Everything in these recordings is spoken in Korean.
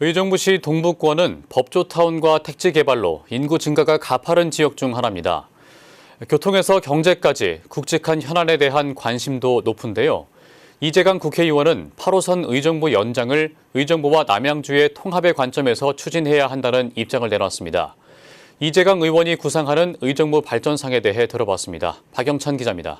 의정부 시 동북권은 법조타운과 택지 개발로 인구 증가가 가파른 지역 중 하나입니다. 교통에서 경제까지 굵직한 현안에 대한 관심도 높은데요. 이재강 국회의원은 8호선 의정부 연장을 의정부와 남양주의 통합의 관점에서 추진해야 한다는 입장을 내놨습니다. 이재강 의원이 구상하는 의정부 발전상에 대해 들어봤습니다. 박영찬 기자입니다.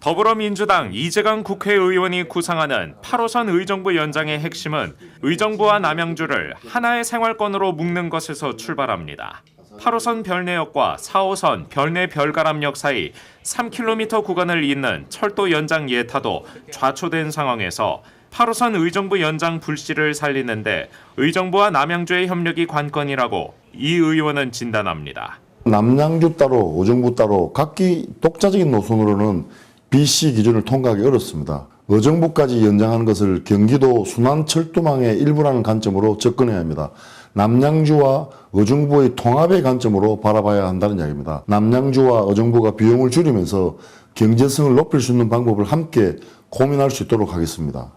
더불어민주당 이재강 국회의원이 구상하는 8호선 의정부 연장의 핵심은 의정부와 남양주를 하나의 생활권으로 묶는 것에서 출발합니다. 8호선 별내역과 4호선 별내 별가람역 사이 3km 구간을 잇는 철도 연장 예타도 좌초된 상황에서 8호선 의정부 연장 불씨를 살리는데 의정부와 남양주의 협력이 관건이라고 이 의원은 진단합니다. 남양주 따로 의정부 따로 각기 독자적인 노선으로는 BC 기준을 통과하기 어렵습니다. 의정부까지 연장하는 것을 경기도 순환철도망의 일부라는 관점으로 접근해야 합니다. 남양주와 의정부의 통합의 관점으로 바라봐야 한다는 이야기입니다. 남양주와 의정부가 비용을 줄이면서 경제성을 높일 수 있는 방법을 함께 고민할 수 있도록 하겠습니다.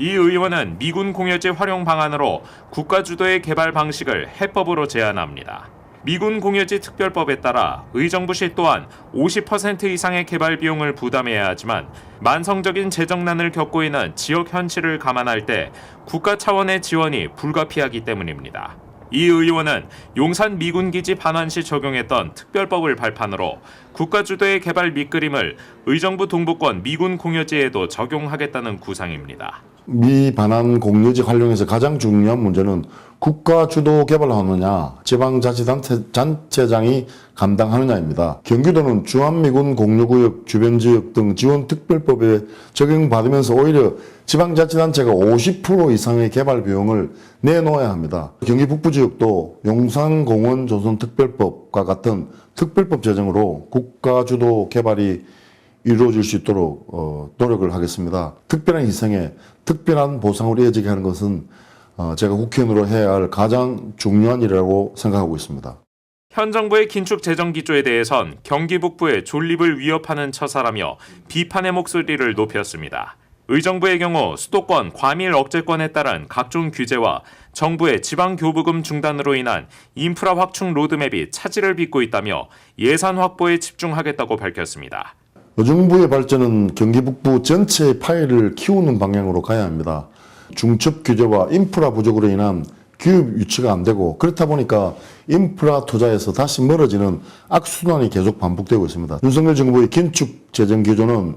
이 의원은 미군 공여지 활용 방안으로 국가 주도의 개발 방식을 해법으로 제안합니다. 미군 공여지 특별법에 따라 의정부시 또한 50% 이상의 개발 비용을 부담해야 하지만 만성적인 재정난을 겪고 있는 지역 현실을 감안할 때 국가 차원의 지원이 불가피하기 때문입니다. 이 의원은 용산 미군기지 반환 시 적용했던 특별법을 발판으로 국가 주도의 개발 밑그림을 의정부 동부권 미군 공여지에도 적용하겠다는 구상입니다. 미 반환 공유지 활용에서 가장 중요한 문제는 국가 주도 개발을 하느냐, 지방자치단체장이 감당하느냐입니다. 경기도는 주한미군 공유구역, 주변 지역 등 지원 특별법에 적용받으면서 오히려 지방자치단체가 50% 이상의 개발 비용을 내놓아야 합니다. 경기 북부 지역도 용산공원 조선 특별법과 같은 특별법 제정으로 국가 주도 개발이 이루어질 수 있도록 어, 노력을 하겠습니다. 특별한 희생에 특별한 보상을 이어지게 하는 것은 어, 제가 국회의원으로 해야 할 가장 중요한 일이라고 생각하고 있습니다. 현 정부의 긴축 재정 기조에 대해선 경기 북부의 존립을 위협하는 처사라며 비판의 목소리를 높였습니다. 의정부의 경우 수도권 과밀 억제권에 따른 각종 규제와 정부의 지방 교부금 중단으로 인한 인프라 확충 로드맵이 차질을 빚고 있다며 예산 확보에 집중하겠다고 밝혔습니다. 의정부의 발전은 경기 북부 전체의 파일을 키우는 방향으로 가야 합니다. 중첩 규제와 인프라 부족으로 인한 교육 유치가 안 되고 그렇다 보니까 인프라 투자에서 다시 멀어지는 악순환이 계속 반복되고 있습니다. 윤석열 정부의 긴축 재정 기조는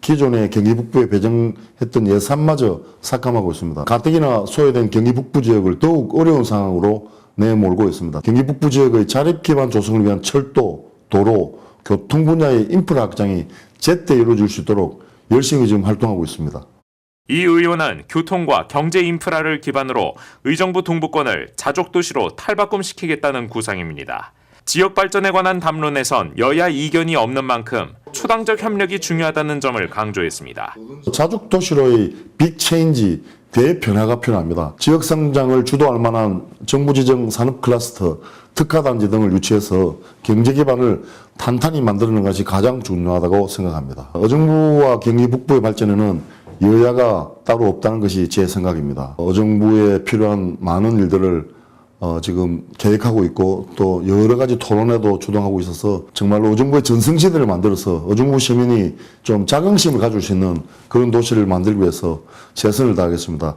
기존의 경기 북부에 배정했던 예산마저 삭감하고 있습니다. 가뜩이나 소외된 경기 북부 지역을 더욱 어려운 상황으로 내몰고 있습니다. 경기 북부 지역의 자립 기반 조성을 위한 철도, 도로, 교통 분야의 인프라 확장이 제때 이루어질 수 있도록 열심히 지금 활동하고 있습니다. 이 의원은 교통과 경제 인프라를 기반으로 의정부 동부권을 자족 도시로 탈바꿈시키겠다는 구상입니다. 지역 발전에 관한 담론에선 여야 이견이 없는 만큼 초당적 협력이 중요하다는 점을 강조했습니다. 자족 도시로의 빅 체인지 대변화가 필요합니다. 지역 성장을 주도할 만한 정부 지정 산업 클러스터, 특화단지 등을 유치해서 경제 기반을 탄탄히 만드는 것이 가장 중요하다고 생각합니다. 어정부와 경기 북부의 발전에는 여야가 따로 없다는 것이 제 생각입니다. 어정부에 필요한 많은 일들을 어, 지금 계획하고 있고 또 여러 가지 토론회도 주동하고 있어서 정말로 어정부의 전성시대를 만들어서 어정부 시민이 좀 자긍심을 가질 수 있는 그런 도시를 만들기 위해서 최선을 다하겠습니다.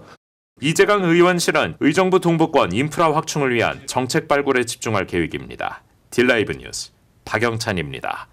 이재강 의원실은 의정부 동부권 인프라 확충을 위한 정책 발굴에 집중할 계획입니다. 딜라이브 뉴스 박영찬입니다.